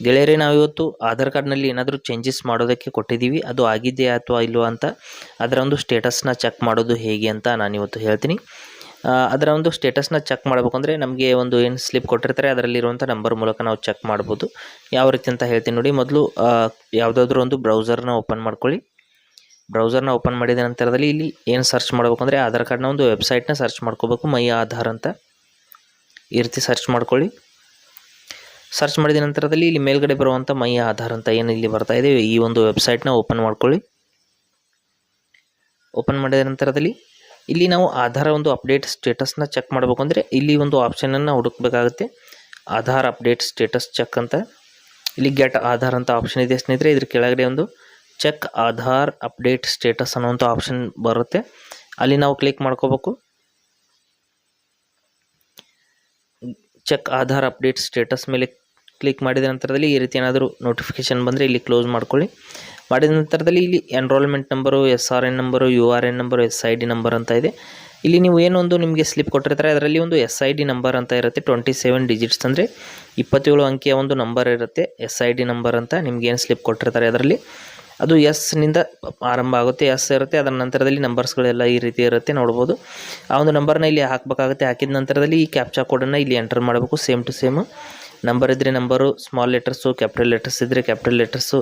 ಗೆಳೆಯರೇ ನಾವು ಇವತ್ತು ಆಧಾರ್ ಕಾರ್ಡ್ನಲ್ಲಿ ಏನಾದರೂ ಚೇಂಜಸ್ ಮಾಡೋದಕ್ಕೆ ಕೊಟ್ಟಿದ್ದೀವಿ. ಅದು ಆಗಿದೆಯಾ ಅಥವಾ ಇಲ್ವಾ ಅಂತ ಅದರ ಒಂದು ಸ್ಟೇಟಸ್ನ ಚೆಕ್ ಮಾಡೋದು ಹೇಗೆ ಅಂತ ನಾನು ಇವತ್ತು ಹೇಳ್ತೀನಿ ಅದರ ಒಂದು ಸ್ಟೇಟಸ್ನ ಚೆಕ್ ಮಾಡಬೇಕಂದ್ರೆ ನಮಗೆ ಒಂದು ಏನು ಸ್ಲಿಪ್ ಕೊಟ್ಟಿರ್ತಾರೆ, ಅದರಲ್ಲಿರುವಂಥ ನಂಬರ್ ಮೂಲಕ ನಾವು ಚೆಕ್ ಮಾಡ್ಬೋದು. ಯಾವ ರೀತಿ ಅಂತ ಹೇಳ್ತೀನಿ ನೋಡಿ, ಮೊದಲು ಯಾವುದಾದ್ರೂ ಒಂದು ಬ್ರೌಸರ್ನ ಓಪನ್ ಮಾಡ್ಕೊಳ್ಳಿ. ಬ್ರೌಸರ್ನ ಓಪನ್ ಮಾಡಿದ ನಂತರದಲ್ಲಿ ಇಲ್ಲಿ ಏನು ಸರ್ಚ್ ಮಾಡಬೇಕಂದ್ರೆ ಆಧಾರ್ ಕಾರ್ಡ್ನ ಒಂದು ವೆಬ್ಸೈಟ್ನ ಸರ್ಚ್ ಮಾಡ್ಕೋಬೇಕು, ಮೈ ಆಧಾರ್ ಅಂತ. ಈ ರೀತಿ ಸರ್ಚ್ ಮಾಡ್ಕೊಳ್ಳಿ. ಸರ್ಚ್ ಮಾಡಿದ ನಂತರದಲ್ಲಿ ಇಲ್ಲಿ ಮೇಲ್ಗಡೆ ಬರುವಂಥ ಮೈ ಆಧಾರ್ ಅಂತ ಏನು ಇಲ್ಲಿ ಬರ್ತಾ ಇದೆ, ಈ ಒಂದು ವೆಬ್ಸೈಟ್ನ ಓಪನ್ ಮಾಡ್ಕೊಳ್ಳಿ. ಓಪನ್ ಮಾಡಿದ ನಂತರದಲ್ಲಿ ಇಲ್ಲಿ ನಾವು ಆಧಾರ ಒಂದು ಅಪ್ಡೇಟ್ ಸ್ಟೇಟಸ್ನ ಚೆಕ್ ಮಾಡಬೇಕು ಅಂದರೆ ಇಲ್ಲಿ ಒಂದು ಆಪ್ಷನನ್ನು ಹುಡುಕಬೇಕಾಗುತ್ತೆ. ಆಧಾರ್ ಅಪ್ಡೇಟ್ ಸ್ಟೇಟಸ್ ಚೆಕ್ ಅಂತ. ಇಲ್ಲಿ ಗೆಟ್ ಆಧಾರ್ ಅಂತ ಆಪ್ಷನ್ ಇದೆ ಸ್ನೇಹಿತರೆ, ಇದ್ರ ಕೆಳಗಡೆ ಒಂದು ಚೆಕ್ ಆಧಾರ್ ಅಪ್ಡೇಟ್ ಸ್ಟೇಟಸ್ ಅನ್ನುವಂಥ ಆಪ್ಷನ್ ಬರುತ್ತೆ. ಅಲ್ಲಿ ನಾವು ಕ್ಲಿಕ್ ಮಾಡ್ಕೋಬೇಕು. ಚೆಕ್ ಆಧಾರ್ ಅಪ್ಡೇಟ್ ಸ್ಟೇಟಸ್ ಮೇಲೆ ಕ್ಲಿಕ್ ಮಾಡಿದ ನಂತರದಲ್ಲಿ ಈ ರೀತಿ ಏನಾದರೂ ನೋಟಿಫಿಕೇಶನ್ ಬಂದರೆ ಇಲ್ಲಿ ಕ್ಲೋಸ್ ಮಾಡ್ಕೊಳ್ಳಿ. ಮಾಡಿದ ನಂತರದಲ್ಲಿ ಇಲ್ಲಿ enrolment number S R N number U R N number S I D number ಅಂತ ಇದೆ. ಇಲ್ಲಿ ನೀವು ಏನೊಂದು ನಿಮಗೆ ಸ್ಲಿಪ್ ಕೊಟ್ಟಿರ್ತಾರೆ, ಅದರಲ್ಲಿ ಒಂದು ಎಸ್ ಐ ಡಿ ನಂಬರ್ ಅಂತ ಇರುತ್ತೆ ಟ್ವೆಂಟಿ ಸೆವೆನ್ ಡಿಜಿಟ್ಸ್ ಅಂದರೆ ಇಪ್ಪತ್ತೇಳು ಅಂಕಿಯ ಒಂದು ನಂಬರ್ ಇರುತ್ತೆ ಎಸ್ ಐ ಡಿ ನಂಬರ್ ಅಂತ ನಿಮ್ಗೆ ಏನು ಸ್ಲಿಪ್ ಕೊಟ್ಟಿರ್ತಾರೆ ಅದರಲ್ಲಿ. ಅದು ಎಸ್ನಿಂದ ಆರಂಭ ಆಗುತ್ತೆ ಎಸ್ ಇರುತ್ತೆ, ಅದರ ನಂತರದಲ್ಲಿ ನಂಬರ್ಸ್ಗಳೆಲ್ಲ ಈ ರೀತಿ ಇರುತ್ತೆ, ನೋಡ್ಬೋದು. ಆ ಒಂದು ನಂಬರ್ನ ಇಲ್ಲಿ ಹಾಕಬೇಕಾಗುತ್ತೆ, ಹಾಕಿದ ನಂತರದಲ್ಲಿ ಈ ಕ್ಯಾಪ್ಚಾ ಕೋಡನ್ನು ಇಲ್ಲಿ ಎಂಟರ್ ಮಾಡಬೇಕು ಸೇಮ್ ಟು ಸೇಮ್ ನಂಬರ್ ಇದ್ದರೆ number small letters capital letters ಇದ್ದರೆ ಕ್ಯಾಪಿಟಲ್ ಲೆಟರ್ಸು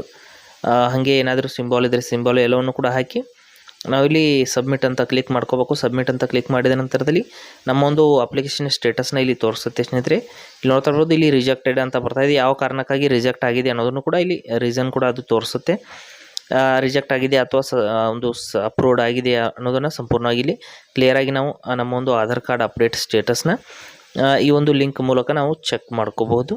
ಹಾಗೆ ಏನಾದರೂ ಸಿಂಬಾಲ್ ಇದ್ದರೆ ಸಿಂಬಾಲ್ ಎಲ್ಲವನ್ನು ಕೂಡ ಹಾಕಿ ನಾವಿಲ್ಲಿ ಸಬ್ಮಿಟ್ ಅಂತ ಕ್ಲಿಕ್ ಮಾಡ್ಕೋಬೇಕು. ಸಬ್ಮಿಟ್ ಅಂತ ಕ್ಲಿಕ್ ಮಾಡಿದ ನಂತರದಲ್ಲಿ ನಮ್ಮ ಒಂದು ಅಪ್ಲಿಕೇಶನ್ ಸ್ಟೇಟಸ್ನ ಇಲ್ಲಿ ತೋರಿಸುತ್ತೆ ಸ್ನೇಹಿತರೆ. ಇಲ್ಲಿ ನೋಡ್ತಾ ಇರ್ಬೋದು, ಇಲ್ಲಿ ರಿಜೆಕ್ಟೆಡ್ ಅಂತ ಬರ್ತಾ ಇದೆ. ಯಾವ ಕಾರಣಕ್ಕಾಗಿ ರಿಜೆಕ್ಟ್ ಆಗಿದೆ ಅನ್ನೋದನ್ನು ಕೂಡ ಇಲ್ಲಿ ರೀಸನ್ ಕೂಡ ಅದು ತೋರಿಸುತ್ತೆ. ರಿಜೆಕ್ಟ್ ಆಗಿದೆ ಅಥವಾ ಒಂದು ಅಪ್ರೂವ್ಡ್ ಆಗಿದೆ ಅನ್ನೋದನ್ನು ಸಂಪೂರ್ಣವಾಗಿ ಇಲ್ಲಿ ಕ್ಲಿಯರಾಗಿ ನಾವು ನಮ್ಮ ಒಂದು ಆಧಾರ್ ಕಾರ್ಡ್ ಅಪ್ಡೇಟ್ ಸ್ಟೇಟಸ್ನ ಈ ಒಂದು ಲಿಂಕ್ ಮೂಲಕ ನಾವು ಚೆಕ್ ಮಾಡ್ಕೋಬಹುದು.